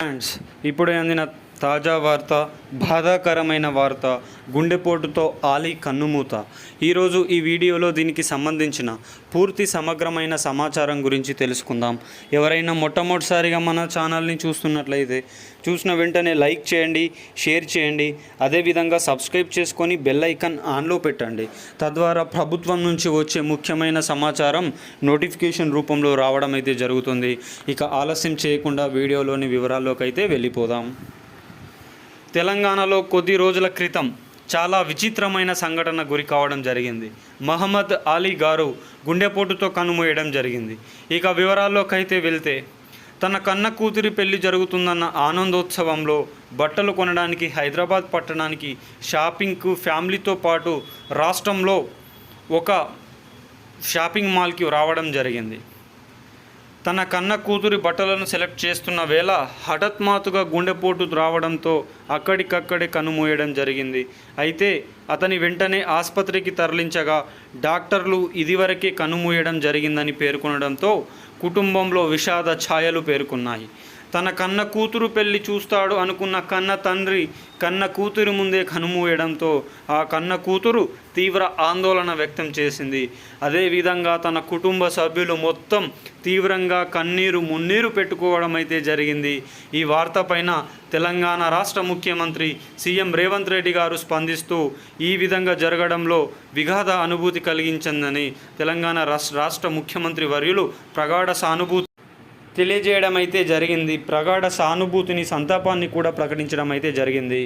Friends ఇప్పుడు అందిన తాజా వార్త బాధాకరమైన వార్త గుండెపోటుతో ఆలీ కన్నుమూత. ఈరోజు ఈ వీడియోలో దీనికి సంబంధించిన పూర్తి సమగ్రమైన సమాచారం గురించి తెలుసుకుందాం. ఎవరైనా మొట్టమొదటిసారిగా మన ఛానల్ని చూస్తున్నట్లయితే చూసిన వెంటనే లైక్ చేయండి షేర్ చేయండి అదేవిధంగా సబ్స్క్రైబ్ చేసుకొని బెల్ ఐకాన్ ఆన్లో పెట్టండి. తద్వారా ప్రభుత్వం నుంచి వచ్చే ముఖ్యమైన సమాచారం నోటిఫికేషన్ రూపంలో రావడం అయితే జరుగుతుంది. ఇక ఆలస్యం చేయకుండా వీడియోలోని వివరాల్లోకి అయితే వెళ్ళిపోదాం. తెలంగాణలో కొద్ది రోజుల క్రితం చాలా విచిత్రమైన సంఘటన గురి కావడం జరిగింది. మహమ్మద్ అలీ గారు గుండెపోటుతో కనుమూయడం జరిగింది. ఇక వివరాల్లోకైతే వెళ్తే తన కన్న కూతురి పెళ్ళి జరుగుతుందన్న ఆనందోత్సవంలో బట్టలు కొనడానికి హైదరాబాద్ పట్టణానికి షాపింగ్కు ఫ్యామిలీతో పాటు రాష్ట్రంలో ఒక షాపింగ్ మాల్కి రావడం జరిగింది. తన కన్న కూతురి బట్టలను సెలెక్ట్ చేస్తున్న వేళ హఠాత్మాతుగా గుండెపోటు రావడంతో అక్కడికక్కడే కనుమూయడం జరిగింది. అయితే అతని వెంటనే ఆసుపత్రికి తరలించగా డాక్టర్లు ఇదివరకే కనుమూయడం జరిగిందని పేర్కొనడంతో కుటుంబంలో విషాద ఛాయలు పేర్కొన్నాయి. తన కన్న కూతురు పెళ్ళి చూస్తాడు అనుకున్న కన్న తండ్రి కన్న కూతురి ముందే కనుమూయడంతో ఆ కన్న కూతురు తీవ్ర ఆందోళన వ్యక్తం చేసింది. అదేవిధంగా తన కుటుంబ సభ్యులు మొత్తం తీవ్రంగా కన్నీరు మున్నీరు పెట్టుకోవడం అయితే జరిగింది. ఈ వార్తపైన తెలంగాణ రాష్ట్ర ముఖ్యమంత్రి సీఎం రేవంత్ రెడ్డి గారు స్పందిస్తూ ఈ విధంగా జరగడంలో విఘాత అనుభూతి కలిగించిందని తెలంగాణ రాష్ట్ర రాష్ట్ర ముఖ్యమంత్రి వర్యులు ప్రగాఢ సానుభూతి తెలియజేయడం అయితే జరిగింది. ప్రగాఢ సానుభూతిని సంతాపాన్ని కూడా ప్రకటించడం అయితే జరిగింది.